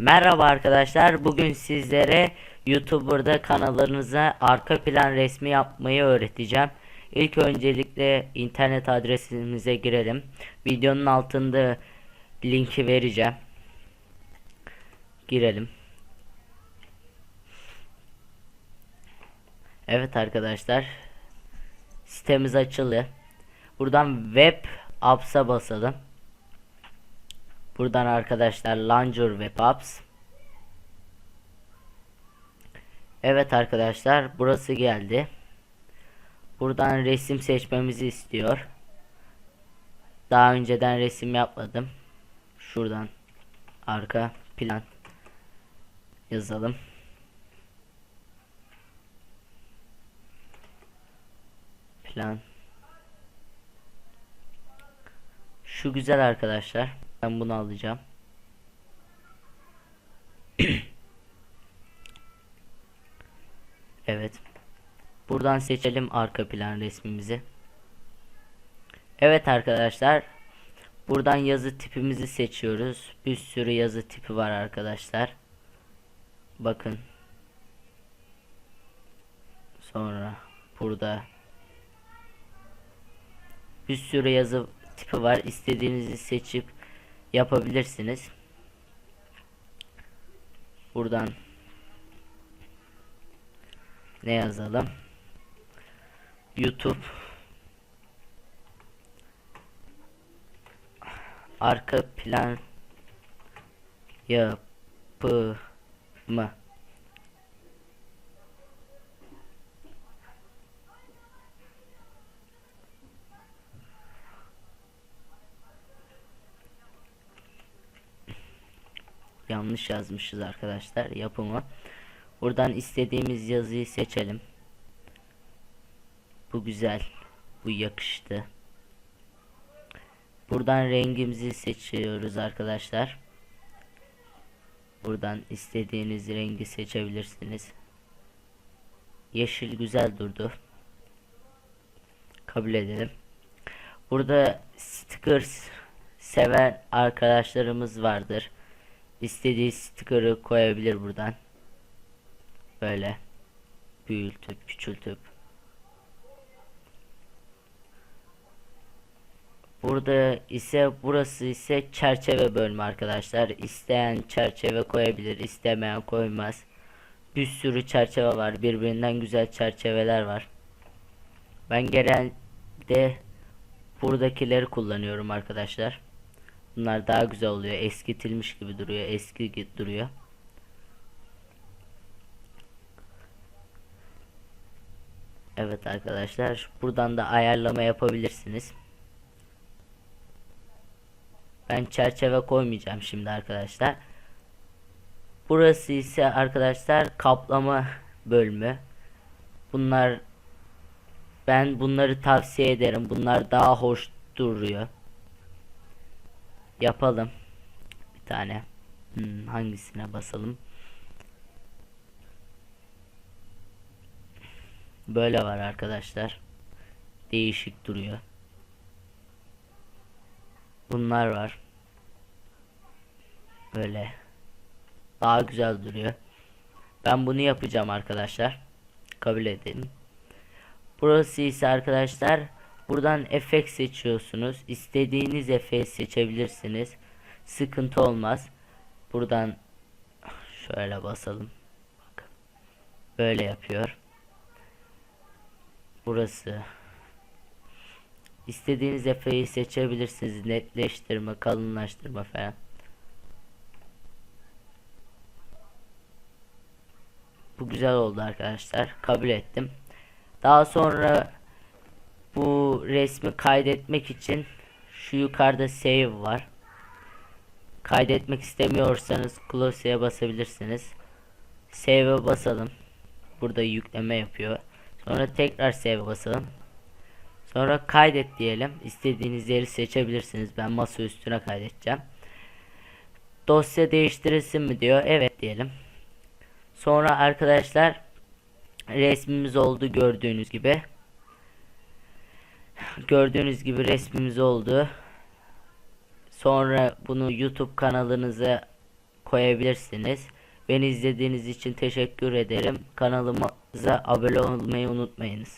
Merhaba arkadaşlar. Bugün sizlere YouTuber'da kanallarınıza arka plan resmi yapmayı öğreteceğim. İlk öncelikle internet adresimize girelim. Videonun altında linki vereceğim. Girelim. Evet arkadaşlar. Sitemiz açıldı. Buradan web apps'a basalım. Buradan arkadaşlar Launcher Web Apps. Evet arkadaşlar burası geldi. Buradan resim seçmemizi istiyor. Daha önceden resim yapmadım. Şuradan arka plan yazalım. Plan. Şu güzel arkadaşlar. Ben bunu alacağım. evet. Buradan seçelim arka plan resmimizi. Evet arkadaşlar. Buradan yazı tipimizi seçiyoruz. Bir sürü yazı tipi var arkadaşlar. Bakın. Sonra burada bir sürü yazı tipi var. İstediğinizi seçip yapabilirsiniz. Buradan ne yazalım? YouTube arka plan yapımı yanlış yazmışız arkadaşlar yapımı. Buradan istediğimiz yazıyı seçelim. Bu güzel. Bu yakıştı. Buradan rengimizi seçiyoruz arkadaşlar. Buradan istediğiniz rengi seçebilirsiniz. Yeşil güzel durdu. Kabul edelim. Burada stickers seven arkadaşlarımız vardır. İstediği sticker'ı koyabilir buradan. Böyle büyütüp küçültüp. Burada ise burası ise çerçeve bölümü arkadaşlar. İsteyen çerçeve koyabilir, istemeyen koymaz. Bir sürü çerçeve var. Birbirinden güzel çerçeveler var. Ben genelde buradakileri kullanıyorum arkadaşlar. Bunlar daha güzel oluyor. Eskitilmiş gibi duruyor. Eski duruyor. Evet arkadaşlar. Buradan da ayarlama yapabilirsiniz. Ben çerçeve koymayacağım şimdi arkadaşlar. Burası ise arkadaşlar kaplama bölümü. Bunlar ben bunları tavsiye ederim. Bunlar daha hoş duruyor. Yapalım. Bir tane. Hmm, hangisine basalım? Böyle var arkadaşlar. Değişik duruyor. Bunlar var. Böyle. Daha güzel duruyor. Ben bunu yapacağım arkadaşlar. Kabul edin. Burası ise arkadaşlar buradan efekt seçiyorsunuz. İstediğiniz efeği seçebilirsiniz. Sıkıntı olmaz. Buradan şöyle basalım. Bakın. Böyle yapıyor. Burası. İstediğiniz efeği seçebilirsiniz. Netleştirme, kalınlaştırma falan. Bu güzel oldu arkadaşlar. Kabul ettim. Daha sonra bu resmi kaydetmek için şu yukarıda save var. Kaydetmek istemiyorsanız close'e basabilirsiniz. Save'e basalım. Burada yükleme yapıyor. Sonra tekrar save basalım. Sonra kaydet diyelim. İstediğiniz yeri seçebilirsiniz. Ben masa üstüne kaydedeceğim. Dosya değiştirilsin mi diyor. Evet diyelim. Sonra arkadaşlar resmimiz oldu gördüğünüz gibi. Gördüğünüz gibi resmimiz oldu. Sonra bunu YouTube kanalınıza koyabilirsiniz. Beni izlediğiniz için teşekkür ederim. Kanalımıza abone olmayı unutmayınız.